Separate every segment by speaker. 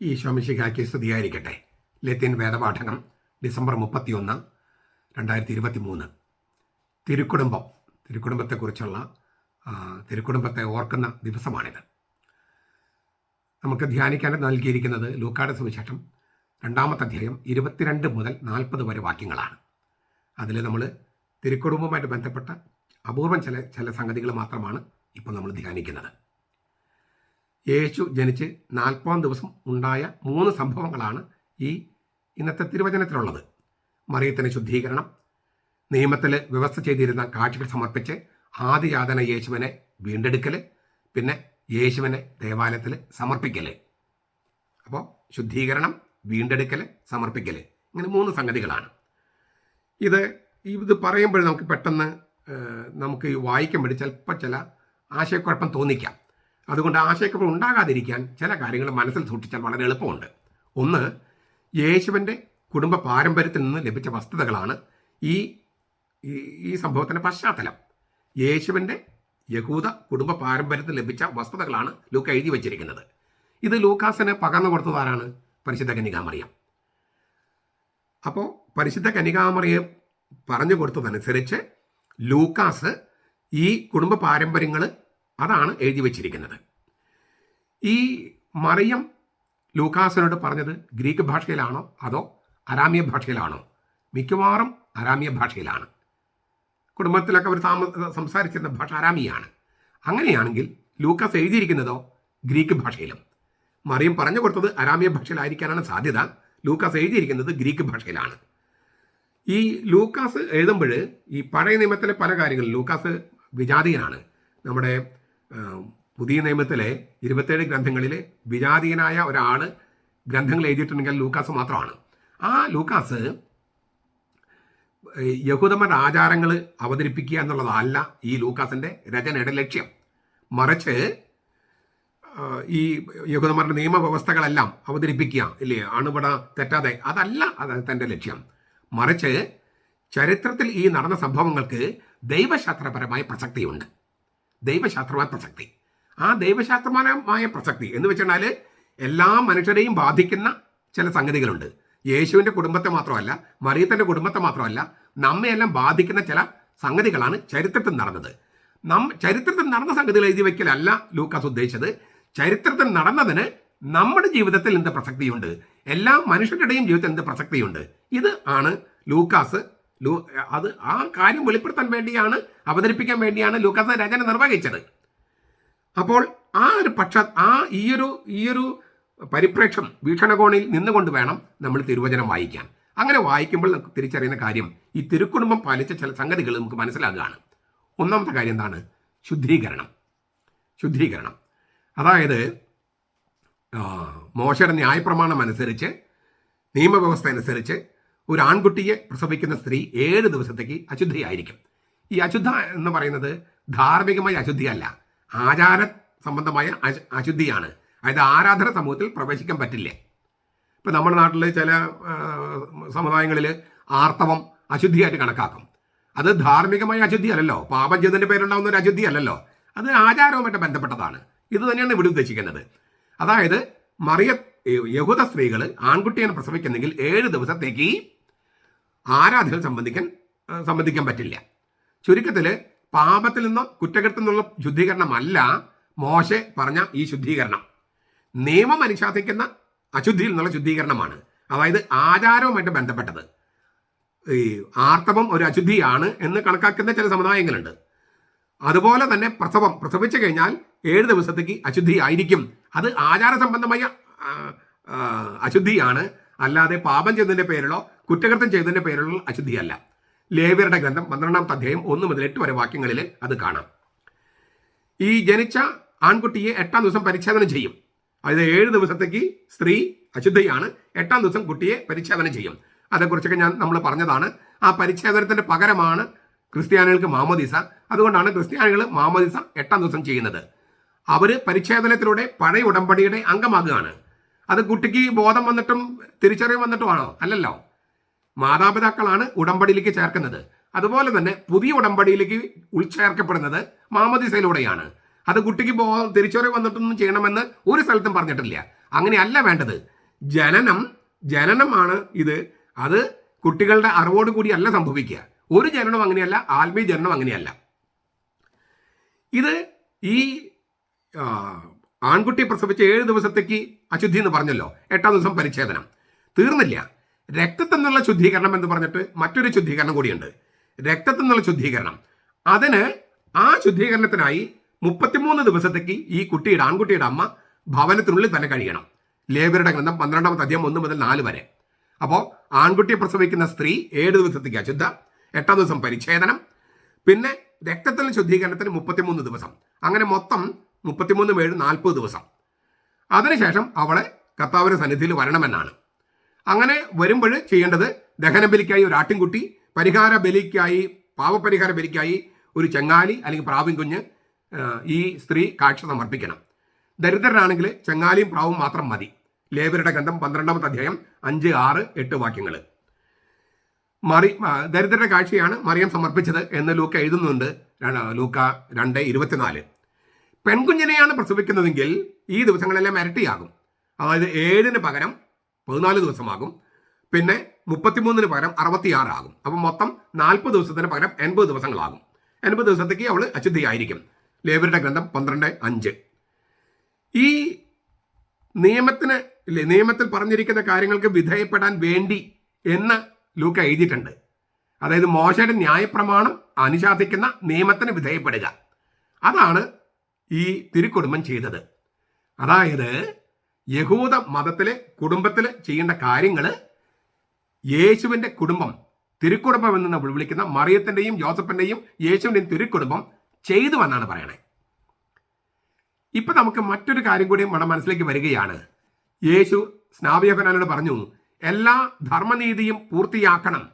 Speaker 1: ഈ ശോമിശിഖാക്കി സ്തുതിയായിരിക്കട്ടെ. ലത്തീൻ വേദപാഠനം ഡിസംബർ മുപ്പത്തിയൊന്ന് രണ്ടായിരത്തി ഇരുപത്തി മൂന്ന് തിരുക്കുടുംബം. തിരുക്കുടുംബത്തെക്കുറിച്ചുള്ള തിരുക്കുടുംബത്തെ ഓർക്കുന്ന ദിവസമാണിത്. നമുക്ക് ധ്യാനിക്കാൻ നൽകിയിരിക്കുന്നത് ലൂക്കാട് സുവിശേഷം രണ്ടാമത്തെ അധ്യായം ഇരുപത്തിരണ്ട് മുതൽ നാൽപ്പത് വരെ വാക്യങ്ങളാണ്. അതിൽ നമ്മൾ തിരുക്കുടുംബവുമായിട്ട് ബന്ധപ്പെട്ട അപൂർവം ചില ചില സംഗതികൾ മാത്രമാണ് ഇപ്പോൾ നമ്മൾ ധ്യാനിക്കുന്നത്. യേശു ജനിച്ച് നാൽപ്പതാം ദിവസം ഉണ്ടായ മൂന്ന് സംഭവങ്ങളാണ് ഈ ഇന്നത്തെ തിരുവചനത്തിലുള്ളത്. മറിയത്തിന് ശുദ്ധീകരണം നിയമത്തിൽ വ്യവസ്ഥ ചെയ്തിരുന്ന കാഴ്ചകൾ സമർപ്പിച്ച് ആദിയാതന യേശുവിനെ വീണ്ടെടുക്കൽ പിന്നെ യേശുവിനെ ദേവാലയത്തിൽ സമർപ്പിക്കൽ അപ്പോൾ ശുദ്ധീകരണം വീണ്ടെടുക്കൽ സമർപ്പിക്കൽ ഇങ്ങനെ മൂന്ന് സംഗതികളാണ്. ഇത് ഇത് പറയുമ്പോൾ നമുക്ക് പെട്ടെന്ന് നമുക്ക് ഈ വായിക്കുമ്പോൾ ചിലപ്പോൾ ചില ആശയക്കുഴപ്പം തോന്നിക്കാം. അതുകൊണ്ട് ആശയക്കുഴപ്പം ഉണ്ടാകാതിരിക്കാൻ ചില കാര്യങ്ങൾ മനസ്സിൽ സൂക്ഷിച്ചാൽ വളരെ എളുപ്പമുണ്ട്. ഒന്ന് യേശുവിന്റെ കുടുംബ പാരമ്പര്യത്തിൽ നിന്ന് ലഭിച്ച വസ്തുതകളാണ് ഈ ഈ- സംഭവത്തിന്റെ പശ്ചാത്തലം. യേശുവിന്റെ യഹൂദ കുടുംബ പാരമ്പര്യത്തിൽ ലഭിച്ച വസ്തുതകളാണ് ലൂക്ക എഴുതി വച്ചിരിക്കുന്നത്. ഇത് ലൂക്കാസിനെ പകർന്നു കൊടുത്തതാരാണ്? പരിശുദ്ധ കന്യകാമറിയം. അപ്പോൾ പരിശുദ്ധ കന്യകാമറിയം പറഞ്ഞു കൊടുത്തതനുസരിച്ച് ലൂക്കാസ് ഈ കുടുംബ പാരമ്പര്യങ്ങൾ അതാണ് എഴുതി വച്ചിരിക്കുന്നത്. ഈ മറിയം ലൂക്കാസനോട് പറഞ്ഞത് ഗ്രീക്ക് ഭാഷയിലാണോ അതോ അരാമ്യ ഭാഷയിലാണോ? മിക്കവാറും അരാമ്യ ഭാഷയിലാണ്. കുടുംബത്തിലൊക്കെ അവർ താമ സംസാരിച്ചിരുന്ന ഭാഷ അരാമിയാണ്. അങ്ങനെയാണെങ്കിൽ ലൂക്കാസ് എഴുതിയിരിക്കുന്നതോ ഗ്രീക്ക് ഭാഷയിലും. മറിയം പറഞ്ഞു കൊടുത്തത് അരാമ്യ ഭാഷയിലായിരിക്കാനാണ് സാധ്യത. ലൂക്കാസ് എഴുതിയിരിക്കുന്നത് ഗ്രീക്ക് ഭാഷയിലാണ്. ഈ ലൂക്കാസ് എഴുതുമ്പോൾ ഈ പഴയ നിയമത്തിലെ പല കാര്യങ്ങളും ലൂക്കാസ് വിജാതീയനാണ്. നമ്മുടെ പുതിയ നിയമത്തിലെ ഇരുപത്തേഴ് ഗ്രന്ഥങ്ങളിൽ വിജാതീയനായ ഒരാൾ ഗ്രന്ഥങ്ങൾ എഴുതിയിട്ടുണ്ടെങ്കിൽ ലൂക്കാസ് മാത്രമാണ്. ആ ലൂക്കാസ് യഹൂദമരുടെ ആചാരങ്ങൾ അവതരിപ്പിക്കുക എന്നുള്ളതല്ല ഈ ലൂക്കാസിന്റെ രചനയുടെ ലക്ഷ്യം. മറിച്ച് ഈ യഹൂദന്മാരുടെ നിയമവ്യവസ്ഥകളെല്ലാം അവതരിപ്പിക്കുക ഇല്ലേ? അണുപട തെറ്റാതെ. അതല്ല അത് തന്റെ ലക്ഷ്യം. മറിച്ച് ചരിത്രത്തിൽ ഈ നടന്ന സംഭവങ്ങൾക്ക് ദൈവശാസ്ത്രപരമായ പ്രസക്തിയുണ്ട്. ദൈവശാസ്ത്രമായ പ്രസക്തി. ആ ദൈവശാസ്ത്രപരമായ പ്രസക്തി എന്ന് വെച്ചാൽ എല്ലാ മനുഷ്യരെയും ബാധിക്കുന്ന ചില സംഗതികളുണ്ട്. യേശുവിന്റെ കുടുംബത്തെ മാത്രമല്ല മറിയത്തിന്റെ കുടുംബത്തെ മാത്രമല്ല നമ്മയെല്ലാം ബാധിക്കുന്ന ചില സംഗതികളാണ് ചരിത്രത്തിൽ നടന്നത്. നം ചരിത്രത്തിൽ നടന്ന സംഗതികൾ എഴുതി വയ്ക്കലല്ല ലൂക്കാസ് ഉദ്ദേശിച്ചത്. ചരിത്രത്തിൽ നടന്നതിന് നമ്മുടെ ജീവിതത്തിൽ എന്ത് പ്രസക്തിയുണ്ട്? എല്ലാ മനുഷ്യരുടെയും ജീവിതത്തിൽ എന്ത് പ്രസക്തിയുണ്ട്? ഇത് ആണ് ലൂക്കാസ് ലൂ അത് ആ കാര്യം വെളിപ്പെടുത്താൻ വേണ്ടിയാണ് അവതരിപ്പിക്കാൻ വേണ്ടിയാണ് ലൂക്കാസ് രചന നിർവഹിച്ചത്. അപ്പോൾ ആ ഒരു പക്ഷ ആ ഈയൊരു ഈയൊരു പരിപ്രേക്ഷം വീക്ഷണകോണിൽ നിന്നുകൊണ്ട് വേണം നമ്മൾ തിരുവചനം വായിക്കാൻ. അങ്ങനെ വായിക്കുമ്പോൾ നമുക്ക് തിരിച്ചറിയുന്ന കാര്യം ഈ തിരുക്കുടുംബം പാലിച്ച ചില സംഗതികൾ നമുക്ക് മനസ്സിലാകുകയാണ്. ഒന്നാമത്തെ കാര്യം എന്താണ്? ശുദ്ധീകരണം. ശുദ്ധീകരണം. അതായത് മോശയുടെ ന്യായപ്രമാണം അനുസരിച്ച് നിയമവ്യവസ്ഥ അനുസരിച്ച് ഒരു ആൺകുട്ടിയെ പ്രസവിക്കുന്ന സ്ത്രീ ഏഴ് ദിവസത്തേക്ക് അശുദ്ധിയായിരിക്കും. ഈ അശുദ്ധ എന്ന് പറയുന്നത് ധാർമ്മികമായ അശുദ്ധിയല്ല. ആചാര സംബന്ധമായ അശുദ്ധിയാണ്. അതായത് ആരാധന സമൂഹത്തിൽ പ്രവേശിക്കാൻ പറ്റില്ല. ഇപ്പം നമ്മുടെ നാട്ടിൽ ചില സമുദായങ്ങളിൽ ആർത്തവം അശുദ്ധിയായിട്ട് കണക്കാക്കും. അത് ധാർമ്മികമായ അശുദ്ധി അല്ലല്ലോ പാപം ചെയ്തതിന്റെ പേരുണ്ടാകുന്ന ഒരു അശുദ്ധി അല്ലല്ലോ അത് ആചാരവുമായിട്ട് ബന്ധപ്പെട്ടതാണ്. ഇത് തന്നെയാണ് ഇവിടെ ഉദ്ദേശിക്കുന്നത്. അതായത് മറിയ യഹൂദ സ്ത്രീകൾ ആൺകുട്ടിയെ പ്രസവിക്കുന്നെങ്കിൽ ഏഴ് ദിവസത്തേക്ക് ആരാധന സംബന്ധിക്കാൻ സംബന്ധിക്കാൻ പറ്റില്ല. ചുരുക്കത്തിൽ പാപത്തിൽ നിന്നോ കുറ്റകൃത്യത്തിൽ നിന്നുള്ള ശുദ്ധീകരണമല്ല മോശെ പറഞ്ഞ ഈ ശുദ്ധീകരണം. നിയമം അനുശാസിക്കുന്ന അശുദ്ധിയിൽ നിന്നുള്ള ശുദ്ധീകരണമാണ്. അതായത് ആചാരവുമായിട്ട് ബന്ധപ്പെട്ടത്. ഈ ആർത്തവം ഒരു അശുദ്ധിയാണ് എന്ന് കണക്കാക്കുന്ന ചില സമുദായങ്ങളുണ്ട്. അതുപോലെ തന്നെ പ്രസവം പ്രസവിച്ചു കഴിഞ്ഞാൽ ഏഴ് ദിവസത്തേക്ക് അശുദ്ധി ആയിരിക്കും. അത് ആചാര സംബന്ധമായ ആ, ആ, അശുദ്ധിയാണ്. അല്ലാതെ പാപം ചെയ്തതിന്റെ പേരിലോ കുറ്റകൃത്യം ചെയ്തതിന്റെ പേരിലുള്ള അശുദ്ധിയല്ല ലേവ്യരുടെ ഗ്രന്ഥം പന്ത്രണ്ടാമത്തെ അധ്യായം ഒന്ന് മുതൽ എട്ട് വരെ വാക്യങ്ങളിൽ അത് കാണാം. ഈ ജനിച്ച ആൺകുട്ടിയെ എട്ടാം ദിവസം പരിച്ഛേദനം ചെയ്യും. അതായത് ഏഴ് ദിവസത്തേക്ക് സ്ത്രീ അശുദ്ധയാണ്. എട്ടാം ദിവസം കുട്ടിയെ പരിച്ഛേദനം ചെയ്യും. അതേക്കുറിച്ചൊക്കെ ഞാൻ നമ്മൾ പറഞ്ഞതാണ്. ആ പരിച്ഛേദനത്തിന്റെ പകരമാണ് ക്രിസ്ത്യാനികൾക്ക് മാമോദിസ. അതുകൊണ്ടാണ് ക്രിസ്ത്യാനികൾ മാമോദിസ എട്ടാം ദിവസം ചെയ്യുന്നത്. അവർ പരിച്ഛേദനത്തിലൂടെ പഴയ ഉടമ്പടിയുടെ അംഗമാകുകയാണ്. അത് കുട്ടിക്ക് ബോധം വന്നിട്ടും തിരിച്ചറിവ് വന്നിട്ടുമാണോ? അല്ലല്ലോ. മാതാപിതാക്കളാണ് ഉടമ്പടിയിലേക്ക് ചേർക്കുന്നത്. അതുപോലെ തന്നെ പുതിയ ഉടമ്പടിയിലേക്ക് ഉൾച്ചേർക്കപ്പെടുന്നത് മാമദിസയിലൂടെയാണ്. അത് കുട്ടിക്ക് പോ തിരിച്ചറിവ് വന്നിട്ടൊന്നും ചെയ്യണമെന്ന് ഒരു സ്ഥലത്തും പറഞ്ഞിട്ടില്ല. അങ്ങനെയല്ല വേണ്ടത്. ജനനം ജനനമാണ് ഇത്. അത് കുട്ടികളുടെ അറിവോട് കൂടിയല്ല സംഭവിക്കുക. ഒരു ജനനം അങ്ങനെയല്ല ആത്മീയ ജനനം അങ്ങനെയല്ല. ഇത് ഈ ആൺകുട്ടി പ്രസവിച്ച ഏഴ് ദിവസത്തേക്ക് അശുദ്ധി എന്ന് പറഞ്ഞല്ലോ. എട്ടാം ദിവസം പരിച്ഛേദനം. തീർന്നില്ല. രക്തത്തിൽ നിന്നുള്ള ശുദ്ധീകരണം എന്ന് പറഞ്ഞിട്ട് മറ്റൊരു ശുദ്ധീകരണം കൂടിയുണ്ട്. രക്തത്തിൽ നിന്നുള്ള ശുദ്ധീകരണം. അതിന് ആ ശുദ്ധീകരണത്തിനായി മുപ്പത്തിമൂന്ന് ദിവസത്തേക്ക് ഈ കുട്ടിയുടെ ആൺകുട്ടിയുടെ അമ്മ ഭവനത്തിനുള്ളിൽ തന്നെ കഴിയണം. ലേബരുടെ ഗ്രന്ഥം പന്ത്രണ്ടാമത്തെ അധ്യായം ഒന്ന് മുതൽ നാല് വരെ. അപ്പോൾ ആൺകുട്ടിയെ പ്രസവിക്കുന്ന സ്ത്രീ ഏഴ് ദിവസത്തേക്ക് അശുദ്ധ എട്ടാം ദിവസം പരിച്ഛേദനം പിന്നെ രക്തത്തിൽ ശുദ്ധീകരണത്തിന് മുപ്പത്തിമൂന്ന് ദിവസം. അങ്ങനെ മൊത്തം മുപ്പത്തിമൂന്ന് ഏഴ് നാൽപ്പത് ദിവസം. അതിനുശേഷം അവളെ കർത്താവിന്റെ സന്നിധിയിൽ വരണമെന്നാണ്. അങ്ങനെ വരുമ്പോൾ ചെയ്യേണ്ടത് ദഹന ബലിക്കായി ഒരു ആട്ടിൻകുട്ടി പരിഹാര ബലിക്കായി പാവപരിഹാര ബലിക്കായി ഒരു ചെങ്ങാലി അല്ലെങ്കിൽ പ്രാവും കുഞ്ഞ് ഈ സ്ത്രീ കാഴ്ച സമർപ്പിക്കണം. ദരിദ്രരാണെങ്കിൽ ചെങ്ങാലിയും പ്രാവും മാത്രം മതി. ലേബരുടെ ഗ്രന്ഥം പന്ത്രണ്ടാമത്തെ അധ്യായം അഞ്ച് ആറ് എട്ട് വാക്യങ്ങൾ. മറി ദരിദ്രരുടെ കാഴ്ചയാണ് മറിയം സമർപ്പിച്ചത് എന്ന് ലൂക്ക എഴുതുന്നുണ്ട്. ലൂക്ക രണ്ട് ഇരുപത്തിനാല്. പെൺകുഞ്ഞിനെയാണ് പ്രസവിക്കുന്നതെങ്കിൽ ഈ ദിവസങ്ങളെല്ലാം ഇരട്ടിയാകും. അതായത് ഏഴിന് പകരം പതിനാല് ദിവസമാകും. പിന്നെ മുപ്പത്തിമൂന്നിന് പകരം അറുപത്തിയാറാകും അപ്പം മൊത്തം നാൽപ്പത് ദിവസത്തിന് പകരം എൺപത് ദിവസങ്ങളാകും. എൺപത് ദിവസത്തേക്ക് അവൾ അശുദ്ധിയായിരിക്കും. ലേബരുടെ ഗ്രന്ഥം പന്ത്രണ്ട് അഞ്ച്. ഈ നിയമത്തിന് ഇല്ലേ നിയമത്തിൽ പറഞ്ഞിരിക്കുന്ന കാര്യങ്ങൾക്ക് വിധേയപ്പെടാൻ വേണ്ടി എന്ന് ലൂക്ക എഴുതിയിട്ടുണ്ട്. അതായത് മോശയുടെ ന്യായപ്രമാണം അനുശാസിക്കുന്ന നിയമത്തിന് വിധേയപ്പെടുക. അതാണ് ഈ തിരുക്കുടുംബം ചെയ്തത്. അതായത് യഹൂദ മതത്തിലെ കുടുംബത്തിൽ ചെയ്യേണ്ട കാര്യങ്ങൾ യേശുവിന്റെ കുടുംബം തിരുക്കുടുംബം എന്ന് നമ്മൾ വിളിക്കുന്ന മറിയത്തിന്റെയും ജോസഫിന്റെയും യേശുവിന്റെയും തിരുക്കുടുംബം ചെയ്തു എന്നാണ് പറയണേ. ഇപ്പൊ നമുക്ക് മറ്റൊരു കാര്യം കൂടി നമ്മുടെ മനസ്സിലേക്ക് വരികയാണ്. യേശു സ്നാപയോഹനാനോട് പറഞ്ഞു എല്ലാ ധർമ്മനീതിയും പൂർത്തിയാക്കണം.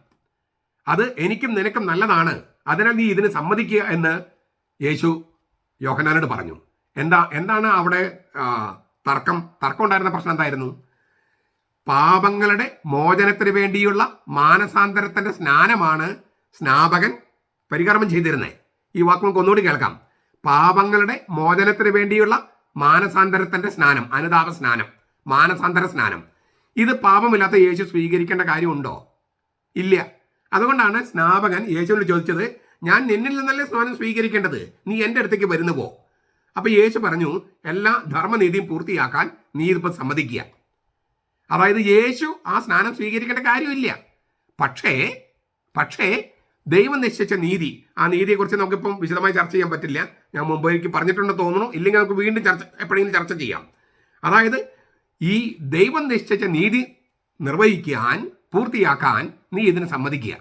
Speaker 1: അത് എനിക്കും നിനക്കും നല്ലതാണ്. അതിനാൽ നീ ഇതിന് സമ്മതിക്കുക എന്ന് യേശു യോഹനാനോട് പറഞ്ഞു. എന്താ എന്താണ് അവിടെ തർക്കം തർക്കം ഉണ്ടായിരുന്ന പ്രശ്നം എന്തായിരുന്നു? പാപങ്ങളുടെ മോചനത്തിന് വേണ്ടിയുള്ള മാനസാന്തരത്തിന്റെ സ്നാനമാണ് സ്നാപകൻ പരികർമ്മം ചെയ്തിരുന്നത് ഈ വാക്ക് ഒന്നുകൂടി കേൾക്കാം. പാപങ്ങളുടെ മോചനത്തിന് വേണ്ടിയുള്ള മാനസാന്തരത്തിന്റെ സ്നാനം അനുതാപ സ്നാനം മാനസാന്തര സ്നാനം. ഇത് പാപമില്ലാത്ത യേശു സ്വീകരിക്കേണ്ട കാര്യമുണ്ടോ? ഇല്ല. അതുകൊണ്ടാണ് സ്നാപകൻ യേശുവിനോട് ചോദിച്ചത് ഞാൻ നിന്നിൽ നിന്നല്ലേ സ്നാനം സ്വീകരിക്കേണ്ടത്? നീ എന്റെ അടുത്തേക്ക് വരുന്നു പോ അപ്പൊ യേശു പറഞ്ഞു എല്ലാ ധർമ്മനീതിയും പൂർത്തിയാക്കാൻ നീ ഇതിപ്പോ സമ്മതിക്കുക. അതായത് യേശു ആ സ്നാനം സ്വീകരിക്കേണ്ട കാര്യമില്ല. പക്ഷേ പക്ഷേ ദൈവം നിശ്ചയിച്ച നീതി ആ നീതിയെക്കുറിച്ച് നമുക്കിപ്പം വിശദമായി ചർച്ച ചെയ്യാൻ പറ്റില്ല. ഞാൻ മുമ്പ് എനിക്ക് പറഞ്ഞിട്ടുണ്ടെന്ന് തോന്നുന്നു. ഇല്ലെങ്കിൽ നമുക്ക് വീണ്ടും ചർച്ച എപ്പോഴെങ്കിലും ചർച്ച ചെയ്യാം. അതായത് ഈ ദൈവം നിശ്ചയിച്ച നീതി നിർവഹിക്കാൻ പൂർത്തിയാക്കാൻ നീ ഇതിന് സമ്മതിക്കുക.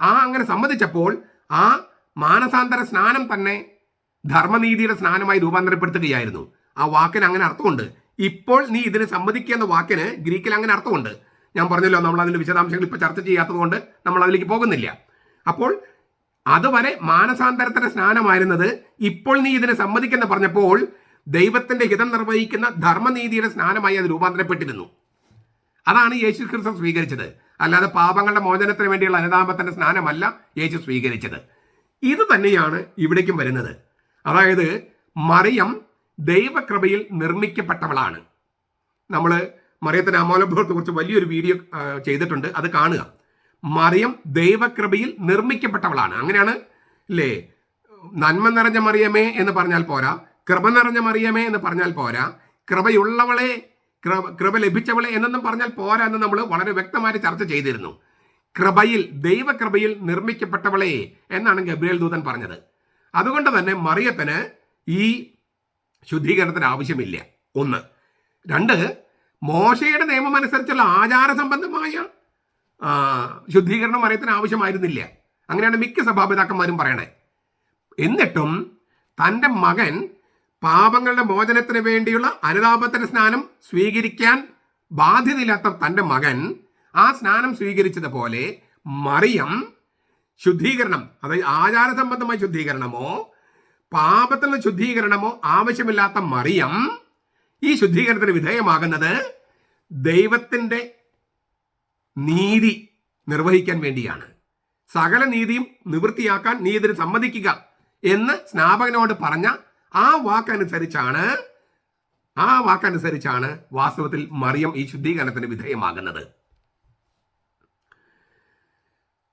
Speaker 1: ആ അങ്ങനെ സമ്മതിച്ചപ്പോൾ ആ മാനസാന്തര സ്നാനം തന്നെ ധർമ്മനീതിയുടെ സ്നാനമായി രൂപാന്തരപ്പെടുത്തുകയായിരുന്നു. ആ വാക്കിന് അങ്ങനെ അർത്ഥമുണ്ട്. ഇപ്പോൾ നീ ഇതിന് സമ്മതിക്കുക എന്ന വാക്കിന് ഗ്രീക്കിൽ അങ്ങനെ അർത്ഥമുണ്ട്. ഞാൻ പറഞ്ഞല്ലോ നമ്മൾ അതിന്റെ വിശദാംശങ്ങൾ ഇപ്പോൾ ചർച്ച ചെയ്യാത്തതുകൊണ്ട് നമ്മൾ അതിലേക്ക് പോകുന്നില്ല. അപ്പോൾ അതുവരെ മാനസാന്തരത്തിന്റെ സ്നാനമായിരുന്നത് ഇപ്പോൾ നീ ഇതിനെ സമ്മതിക്കുന്ന പറഞ്ഞപ്പോൾ ദൈവത്തിന്റെ ഹിതം നിർവഹിക്കുന്ന ധർമ്മനീതിയുടെ സ്നാനമായി അത് രൂപാന്തരപ്പെട്ടിരുന്നു. അതാണ് യേശു ക്രിസ്തു സ്വീകരിച്ചത്. അല്ലാതെ പാപങ്ങളുടെ മോചനത്തിന് വേണ്ടിയുള്ള അനുതാപത്തിന്റെ സ്നാനമല്ല യേശു സ്വീകരിച്ചത്. ഇത് തന്നെയാണ് ഇവിടേക്കും വരുന്നത്. അതായത് മറിയം ദൈവകൃപയിൽ നിർമ്മിക്കപ്പെട്ടവളാണ്. നമ്മൾ മറിയത്തിന്റെ അമോലഭവത്തെ കുറിച്ച് വലിയൊരു വീഡിയോ ചെയ്തിട്ടുണ്ട്. അത് കാണുക. മറിയം ദൈവകൃപയിൽ നിർമ്മിക്കപ്പെട്ടവളാണ്. അങ്ങനെയാണ് ഇല്ലേ നന്മ നിറഞ്ഞ മറിയമേ എന്ന് പറഞ്ഞാൽ പോരാ. കൃപ നിറഞ്ഞ മറിയമേ എന്ന് പറഞ്ഞാൽ പോരാ. കൃപയുള്ളവളെ കൃപ കൃപ ലഭിച്ചവളെ എന്നൊന്നും പറഞ്ഞാൽ പോരാ എന്ന് നമ്മൾ വളരെ വ്യക്തമായി ചർച്ച ചെയ്തിരുന്നു. കൃപയിൽ ദൈവകൃപയിൽ നിർമ്മിക്കപ്പെട്ടവളെ എന്നാണ് ഗബ്രിയേൽ ദൂതൻ പറഞ്ഞത്. അതുകൊണ്ട് തന്നെ മറിയത്തിന് ഈ ശുദ്ധീകരണത്തിന് ആവശ്യമില്ല. ഒന്ന്. രണ്ട് മോശയുടെ നിയമം അനുസരിച്ചുള്ള ആചാര സംബന്ധമായ ശുദ്ധീകരണം മറിയത്തിന് ആവശ്യമായിരുന്നില്ല. അങ്ങനെയാണ് മിക്ക സഭാപിതാക്കന്മാരും പറയണേ. എന്നിട്ടും തന്റെ മകൻ പാപങ്ങളുടെ മോചനത്തിന് വേണ്ടിയുള്ള അനുതാപത്തിന് സ്നാനം സ്വീകരിക്കാൻ ബാധ്യതയില്ലാത്ത തന്റെ മകൻ ആ സ്നാനം സ്വീകരിച്ചതുപോലെ മറിയം ശുദ്ധീകരണം അതായത് ആചാര സംബന്ധമായ ശുദ്ധീകരണമോ പാപത്തിൽ നിന്ന് ശുദ്ധീകരണമോ ആവശ്യമില്ലാത്ത മറിയം ഈ ശുദ്ധീകരണത്തിന് വിധേയമാകുന്നത് ദൈവത്തിന്റെ നീതി നിർവഹിക്കാൻ വേണ്ടിയാണ്. സകല നീതിയും നിവൃത്തിയാക്കാൻ നീ ഇതിന് സമ്മതിക്കുക എന്ന് സ്നാപകനോട് പറഞ്ഞ ആ വാക്കനുസരിച്ചാണ് ആ വാക്കനുസരിച്ചാണ് വാസ്തവത്തിൽ മറിയം ഈ ശുദ്ധീകരണത്തിന് വിധേയമാകുന്നത്.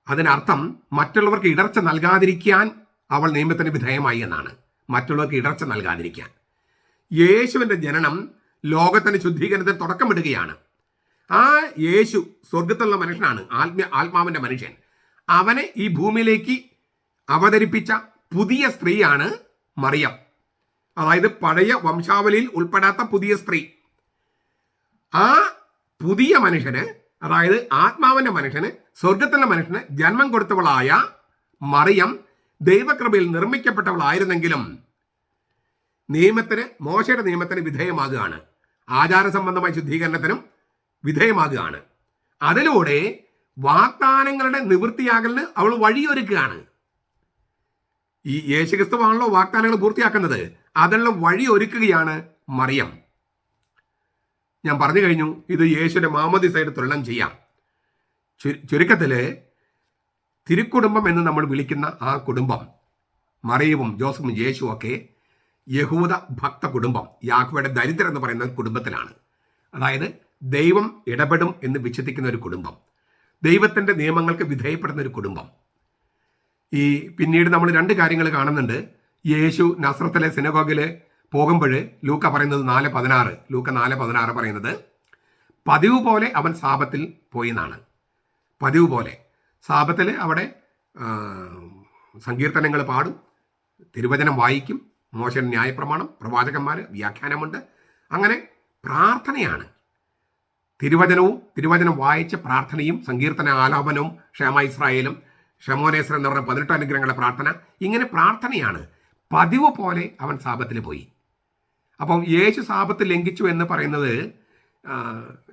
Speaker 1: അതിനർത്ഥം മറ്റുള്ളവർക്ക് ഇടർച്ച നൽകാതിരിക്കാൻ അവൾ നിയമത്തിന് വിധേയമായി എന്നാണ്. മറ്റുള്ളവർക്ക് ഇടർച്ച നൽകാതിരിക്കാൻ. യേശുവിന്റെ ജനനം ലോകത്തിന്റെ ശുദ്ധീകരണത്തിന് തുടക്കമിടുകയാണ്. ആ യേശു സ്വർഗത്തിലുള്ള മനുഷ്യനാണ്. ആത്മീയ ആത്മാവിന്റെ മനുഷ്യൻ. അവനെ ഈ ഭൂമിയിലേക്ക് അവതരിപ്പിച്ച പുതിയ സ്ത്രീയാണ് മറിയം. അതായത് പഴയ വംശാവലിയിൽ ഉൾപ്പെടാത്ത പുതിയ സ്ത്രീ. ആ പുതിയ മനുഷ്യന് അതായത് ആത്മാവിന്റെ മനുഷ്യന് സ്വർഗത്തിലെ മനുഷ്യന് ജന്മം കൊടുത്തവളായ മറിയം ദൈവകൃപയിൽ നിർമ്മിക്കപ്പെട്ടവളായിരുന്നെങ്കിലും നിയമത്തിന് മോശയുടെ നിയമത്തിന് വിധേയമാകുകയാണ്. ആചാര സംബന്ധമായ ശുദ്ധീകരണത്തിനും വിധേയമാകുകയാണ്. അതിലൂടെ വാഗ്ദാനങ്ങളുടെ നിവൃത്തിയാകലിന് അവൾ വഴിയൊരുക്കുകയാണ്. ഈ യേശുക്രിസ്തുവാണല്ലോ വാഗ്ദാനങ്ങൾ പൂർത്തിയാക്കുന്നത്. അതിനുള്ള വഴി ഒരുക്കുകയാണ് മറിയം. ഞാൻ പറഞ്ഞു കഴിഞ്ഞു ഇത് യേശുവിന്റെ മാമതി സൈഡ് തുലനം ചെയ്യാം. ചു- ചുരുക്കത്തിൽ തിരുക്കുടുംബം എന്ന് നമ്മൾ വിളിക്കുന്ന ആ കുടുംബം മറിയവും ജോസഫും യേശുവും ഒക്കെ യഹൂദ ഭക്ത കുടുംബം യാഹ്വയുടെ ദരിദ്രം എന്ന് പറയുന്ന കുടുംബത്തിലാണ്. അതായത് ദൈവം ഇടപെടും എന്ന് വിശ്വസിക്കുന്ന ഒരു കുടുംബം ദൈവത്തിന്റെ നിയമങ്ങൾക്ക് വിധേയപ്പെടുന്ന ഒരു കുടുംബം. ഈ പിന്നീട് നമ്മൾ രണ്ട് കാര്യങ്ങൾ കാണുന്നുണ്ട്. യേശു നസ്രത്തിലെ സിനഗോഗിൽ പോകുമ്പോൾ ലൂക്ക പറയുന്നത് നാല് പതിനാറ് ലൂക്ക നാല് പതിനാറ് പറയുന്നത് പതിവ് പോലെ അവൻ സാപത്തിൽ പോയി എന്നാണ്. പതിവ് പോലെ. സാപത്തിൽ അവിടെ സങ്കീർത്തനങ്ങൾ പാടും തിരുവചനം വായിക്കും മോശൻ ന്യായപ്രമാണം പ്രവാചകന്മാർ വ്യാഖ്യാനമുണ്ട്. അങ്ങനെ പ്രാർത്ഥനയാണ്. തിരുവചനവും തിരുവചനം വായിച്ച പ്രാർത്ഥനയും സങ്കീർത്തന ആലാപനവും ക്ഷേമ ഇസ്രായേലും ഷമോനേശ്വരൻ എന്ന് പറഞ്ഞ പതിനെട്ട് അനുഗ്രഹങ്ങളുടെ പ്രാർത്ഥന ഇങ്ങനെ പ്രാർത്ഥനയാണ്. പതിവ് പോലെ അവൻ സാപത്തിൽ പോയി. അപ്പം യേശു സാപത്ത് ലംഘിച്ചു എന്ന് പറയുന്നത്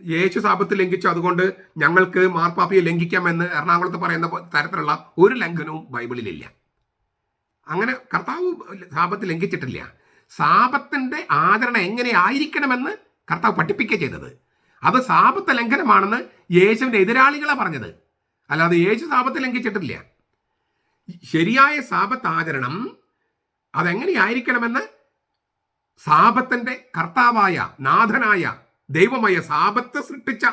Speaker 1: യേശു സാപത്ത് ലംഘിച്ചു അതുകൊണ്ട് ഞങ്ങൾക്ക് മാർപ്പാപ്പിയെ ലംഘിക്കാമെന്ന് എറണാകുളത്ത് പറയുന്ന തരത്തിലുള്ള ഒരു ലംഘനവും ബൈബിളിലില്ല. അങ്ങനെ കർത്താവ് സാപത്ത് ലംഘിച്ചിട്ടില്ല. സാപത്തിന്റെ ആചരണം എങ്ങനെ ആയിരിക്കണമെന്ന് കർത്താവ് പഠിപ്പിക്കുക ചെയ്തത്. അത് സാപത്ത് ലംഘനമാണെന്ന് യേശുവിന്റെ എതിരാളികളാണ് പറഞ്ഞത്. അല്ലാതെ യേശു സാപത്ത് ലംഘിച്ചിട്ടില്ല. ശരിയായ സാപത്ത് ആചരണം അതെങ്ങനെയായിരിക്കണമെന്ന് സാപത്തിന്റെ കർത്താവായ നാഥനായ ദൈവമായ സാപത്ത് സൃഷ്ടിച്ച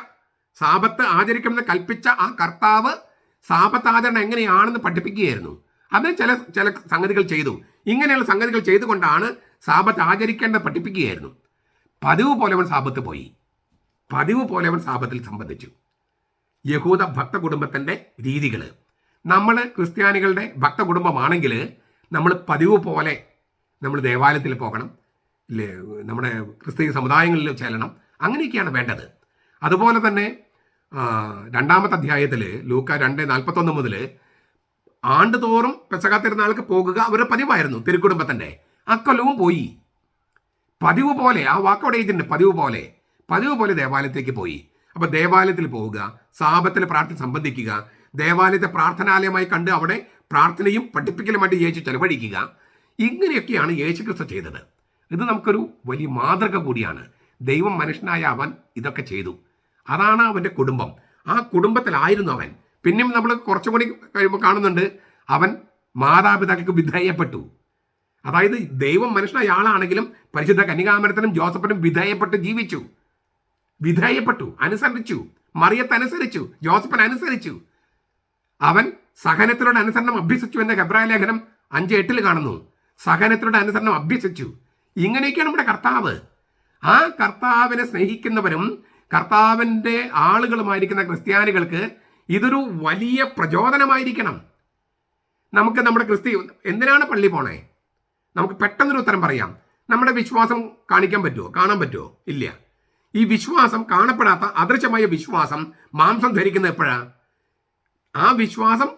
Speaker 1: സാപത്ത് ആചരിക്കണമെന്ന് കൽപ്പിച്ച ആ കർത്താവ് സാപത്ത് ആചരണം എങ്ങനെയാണെന്ന് പഠിപ്പിക്കുകയായിരുന്നു. അത് ചില ചില സംഗതികൾ ചെയ്തു. ഇങ്ങനെയുള്ള സംഗതികൾ ചെയ്തുകൊണ്ടാണ് സാപത്ത് ആചരിക്കേണ്ടത് പഠിപ്പിക്കുകയായിരുന്നു. പതിവ് പോലെ അവൻ സാപത്ത് പോയി. പതിവ് പോലെ അവൻ സാപത്തിൽ സംബന്ധിച്ചു. യഹൂദ ഭക്ത കുടുംബത്തിന്റെ രീതികൾ നമ്മൾ ക്രിസ്ത്യാനികളുടെ ഭക്ത കുടുംബമാണെങ്കിൽ നമ്മൾ പതിവ് പോലെ നമ്മൾ ദേവാലയത്തിൽ പോകണം. നമ്മുടെ ക്രിസ്തീയ സമുദായങ്ങളിൽ ചെല്ലണം. അങ്ങനെയൊക്കെയാണ് വേണ്ടത്. അതുപോലെ തന്നെ രണ്ടാമത്തെ അധ്യായത്തിൽ ലൂക്ക രണ്ട് നാൽപ്പത്തൊന്ന് മുതൽ ആണ്ടുതോറും പെസക തിരുനാൾക്ക് പോകുക അവരുടെ പതിവായിരുന്നു തിരുക്കുടുംബത്തിന്റെ അക്കൊല്ലവും പോയി. പതിവ് പോലെ ആ വാക്കോടെ ഇതിന്റെ പതിവ് പോലെ. പതിവ് പോലെ ദേവാലയത്തേക്ക് പോയി. അപ്പോൾ ദേവാലയത്തിൽ പോവുക സാപത്തിൽ പ്രാർത്ഥന സംബന്ധിക്കുക ദേവാലയത്തെ പ്രാർത്ഥനാലയമായി കണ്ട് അവിടെ പ്രാർത്ഥനയും പഠിപ്പിക്കലുമായിട്ട് യേശു ചെലവഴിക്കുക ഇങ്ങനെയൊക്കെയാണ് യേശു ക്രിസ്തു ചെയ്തത്. ഇത് നമുക്കൊരു വലിയ മാതൃക കൂടിയാണ്. ദൈവം മനുഷ്യനായ അവൻ ഇതൊക്കെ ചെയ്തു. അതാണ് അവന്റെ കുടുംബം. ആ കുടുംബത്തിലായിരുന്നു അവൻ. പിന്നെയും നമ്മൾ കുറച്ചും കൂടി കഴിയുമ്പോൾ കാണുന്നുണ്ട് അവൻ മാതാപിതാക്കൾക്ക് വിധേയപ്പെട്ടു. അതായത് ദൈവം മനുഷ്യനായ ആളാണെങ്കിലും പരിശുദ്ധ കന്യകാമരത്തിനും ജോസഫിനും വിധേയപ്പെട്ട് ജീവിച്ചു. വിധേയപ്പെട്ടു അനുസരിച്ചു മറിയത്ത് അനുസരിച്ചു ജോസഫിന് അനുസരിച്ചു. അവൻ സഹനത്തിലൂടെ അനുസരണം അഭ്യസിച്ചു എന്ന ഹെബ്രായ ലേഖനം അഞ്ച് എട്ടിൽ കാണുന്നു. സഹനത്തിലൂടെ അനുസരണം അഭ്യസിച്ചു. ഇങ്ങനെയൊക്കെയാണ് നമ്മുടെ കർത്താവ്. ആ കർത്താവിനെ സ്നേഹിക്കുന്നവരും കർത്താവിന്റെ ആളുകളുമായിരിക്കുന്ന ക്രിസ്ത്യാനികൾക്ക് ഇതൊരു വലിയ പ്രചോദനമായിരിക്കണം. നമുക്ക് നമ്മുടെ ക്രിസ്തി എന്തിനാണ് പള്ളി പോണേ? നമുക്ക് പെട്ടെന്നൊരു ഉത്തരം പറയാം. നമ്മുടെ വിശ്വാസം കാണിക്കാൻ പറ്റുമോ കാണാൻ പറ്റുമോ ഇല്ല. ഈ വിശ്വാസം കാണപ്പെടാത്ത അദൃശ്യമായ വിശ്വാസം മാംസം ധരിക്കുന്ന എപ്പോഴാ? ആ വിശ്വാസം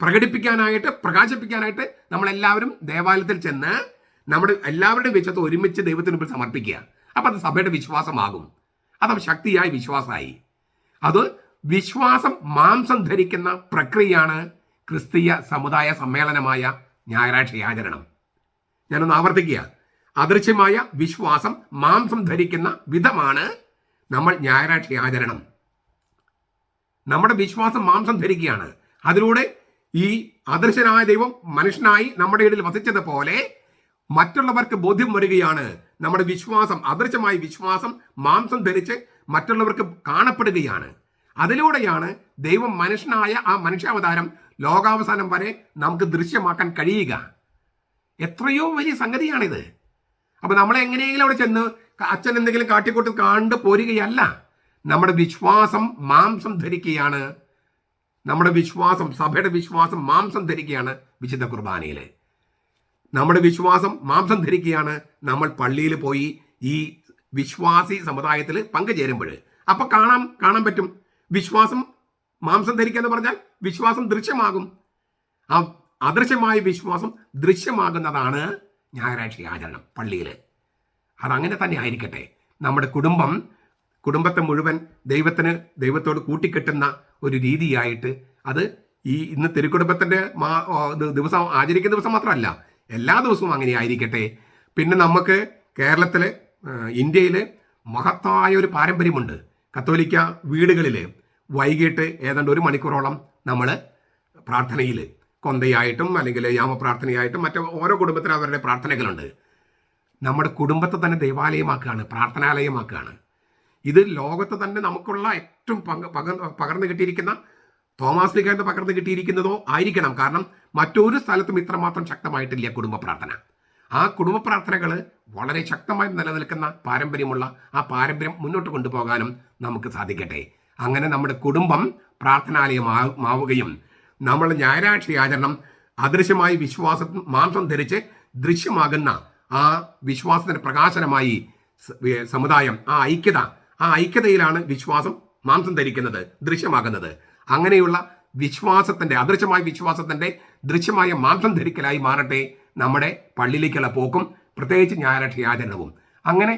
Speaker 1: പ്രകടിപ്പിക്കാനായിട്ട് പ്രകാശിപ്പിക്കാനായിട്ട് നമ്മളെല്ലാവരും ദേവാലയത്തിൽ ചെന്ന് നമ്മുടെ എല്ലാവരുടെയും വിശ്വത്തെ ഒരുമിച്ച് ദൈവത്തിന് സമർപ്പിക്കുക. അപ്പം അത് സഭയുടെ വിശ്വാസമാകും. അതവ ശക്തിയായി വിശ്വാസമായി. അത് വിശ്വാസം മാംസം ധരിക്കുന്ന പ്രക്രിയയാണ് ക്രിസ്തീയ സമുദായ സമ്മേളനമായ ഞായറാഴ്ച ആചരണം. ഞാനൊന്ന് ആവർത്തിക്കുക. അദൃശ്യമായ വിശ്വാസം മാംസം ധരിക്കുന്ന വിധമാണ് നമ്മൾ ഞായറാഴ്ച ആചരണം. നമ്മുടെ വിശ്വാസം മാംസം ധരിക്കുകയാണ്. അതിലൂടെ ഈ അദൃശ്യനായ ദൈവം മനുഷ്യനായി നമ്മുടെ ഇടയിൽ വസിച്ചതുപോലെ മറ്റുള്ളവർക്ക് ബോധ്യം വരികയാണ്. നമ്മുടെ വിശ്വാസം അദൃശ്യമായ വിശ്വാസം മാംസം ധരിച്ച് മറ്റുള്ളവർക്ക് കാണപ്പെടുകയാണ്. അതിലൂടെയാണ് ദൈവം മനുഷ്യനായ ആ മനുഷ്യാവതാരം ലോകാവസാനം വരെ നമുക്ക് ദൃശ്യമാക്കാൻ കഴിയുക. എത്രയോ വലിയ സംഗതിയാണിത്. അപ്പൊ നമ്മൾ എങ്ങനെയെങ്കിലും അവിടെ ചെന്ന് അച്ഛൻ എന്തെങ്കിലും കാട്ടിക്കൂട്ടി കണ്ട് പോരുകയല്ല. നമ്മുടെ വിശ്വാസം മാംസം ധരിക്കുകയാണ്. നമ്മുടെ വിശ്വാസം സഭയുടെ വിശ്വാസം മാംസം ധരിക്കുകയാണ് വിശുദ്ധ കുർബാനയിൽ നമ്മുടെ വിശ്വാസം മാംസം ധരിക്കുകയാണ്. നമ്മൾ പള്ളിയിൽ പോയി ഈ വിശ്വാസി സമുദായത്തിൽ പങ്കുചേരുമ്പോൾ. അപ്പൊ കാണാം കാണാൻ പറ്റും. വിശ്വാസം മാംസം ധരിക്കുക എന്ന് പറഞ്ഞാൽ വിശ്വാസം ദൃശ്യമാകും. ആ അദൃശ്യമായ വിശ്വാസം ദൃശ്യമാകുന്നതാണ് ഞായറാഴ്ച ആചരണം പള്ളിയിൽ. അതങ്ങനെ തന്നെ ആയിരിക്കട്ടെ. നമ്മുടെ കുടുംബം കുടുംബത്തെ മുഴുവൻ ദൈവത്തിന് ദൈവത്തോട് കൂട്ടിക്കെട്ടുന്ന ഒരു രീതിയായിട്ട് അത് ഈ ഇന്ന് തിരുക്കുടുംബത്തിന്റെ ദിവസം ആചരിക്കുന്ന ദിവസം മാത്രമല്ല എല്ലാ ദിവസവും അങ്ങനെ ആയിരിക്കട്ടെ. പിന്നെ നമുക്ക് കേരളത്തിൽ ഇന്ത്യയിൽ മഹത്തായ ഒരു പാരമ്പര്യമുണ്ട്. കത്തോലിക്ക വീടുകളിൽ വൈകിട്ട് ഏതാണ്ട് ഒരു മണിക്കൂറോളം നമ്മൾ പ്രാർത്ഥനയിൽ കൊന്തയായിട്ടും അല്ലെങ്കിൽ യാമപ്രാർത്ഥനയായിട്ടും മറ്റു ഓരോ കുടുംബത്തിനും അവരുടെ പ്രാർത്ഥനകളുണ്ട്. നമ്മുടെ കുടുംബത്തെ തന്നെ ദേവാലയമാക്കുകയാണ് പ്രാർത്ഥനാലയമാക്കുകയാണ്. ഇത് ലോകത്ത് തന്നെ നമുക്കുള്ള ഏറ്റവും പകർന്നു കിട്ടിയിരിക്കുന്ന തോമാസ് ലിഖാന്റെ പകർന്നു കിട്ടിയിരിക്കുന്നതോ ആയിരിക്കണം. കാരണം മറ്റൊരു സ്ഥലത്തും ഇത്രമാത്രം ശക്തമായിട്ടില്ല കുടുംബ പ്രാർത്ഥന. ആ കുടുംബ പ്രാർത്ഥനകൾ വളരെ ശക്തമായി നിലനിൽക്കുന്ന പാരമ്പര്യമുള്ള ആ പാരമ്പര്യം മുന്നോട്ട് കൊണ്ടുപോകാനും നമുക്ക് സാധിക്കട്ടെ. അങ്ങനെ നമ്മുടെ കുടുംബം പ്രാർത്ഥനാലയമാവുകയും നമ്മൾ ഞായറാഴ്ച ആചരണം അദൃശ്യമായി വിശ്വാസ മാംസം ധരിച്ച് ദൃശ്യമാകുന്ന ആ വിശ്വാസത്തിന്റെ പ്രകാശനമായി സമുദായം ആ ഐക്യത ആ ഐക്യതയിലാണ് വിശ്വാസം മാംസം ധരിക്കുന്നത് ദൃശ്യമാകുന്നത്. അങ്ങനെയുള്ള വിശ്വാസത്തിന്റെ അദൃശ്യമായ വിശ്വാസത്തിന്റെ ദൃശ്യമായ മാംസം ധരിക്കലായി മാറട്ടെ നമ്മുടെ പള്ളിയിലേക്കുള്ള പോക്കും പ്രത്യേകിച്ച് ഞായറാഴ്ച ആചരണവും. അങ്ങനെ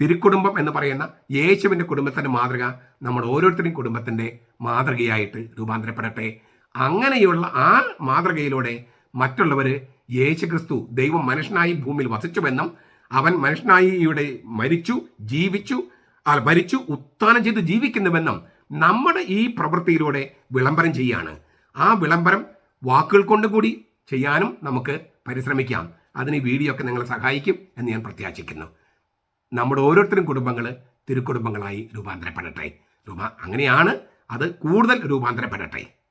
Speaker 1: തിരുക്കുടുംബം എന്ന് പറയുന്ന യേശുവിന്റെ കുടുംബത്തിന്റെ മാതൃക നമ്മൾ ഓരോരുത്തരുടെയും കുടുംബത്തിന്റെ മാതൃകയായിട്ട് രൂപാന്തരപ്പെടട്ടെ. അങ്ങനെയുള്ള ആ മാതൃകയിലൂടെ മറ്റുള്ളവർ യേശു ക്രിസ്തു ദൈവം മനുഷ്യനായി ഭൂമിയിൽ വസിച്ചുവെന്നും അവൻ മനുഷ്യനായി ഇവിടെ മരിച്ചു ജീവിച്ചു മരിച്ചു ഉത്ഥാനം ചെയ്ത് ജീവിക്കുന്നുവെന്നും നമ്മുടെ ഈ പ്രവൃത്തിയിലൂടെ വിളംബരം ചെയ്യാണ്. ആ വിളംബരം വാക്കുകൾ കൊണ്ട് കൂടി ചെയ്യാനും നമുക്ക് പരിശ്രമിക്കാം. അതിന് വീഡിയോ ഒക്കെ നിങ്ങളെ സഹായിക്കും എന്ന് ഞാൻ പ്രത്യാശിക്കുന്നു. നമ്മുടെ ഓരോരുത്തരും കുടുംബങ്ങൾ തിരുക്കുടുംബങ്ങളായി രൂപാന്തരപ്പെടട്ടെ. രൂപ അങ്ങനെയാണ് അത് കൂടുതൽ രൂപാന്തരപ്പെടട്ടെ.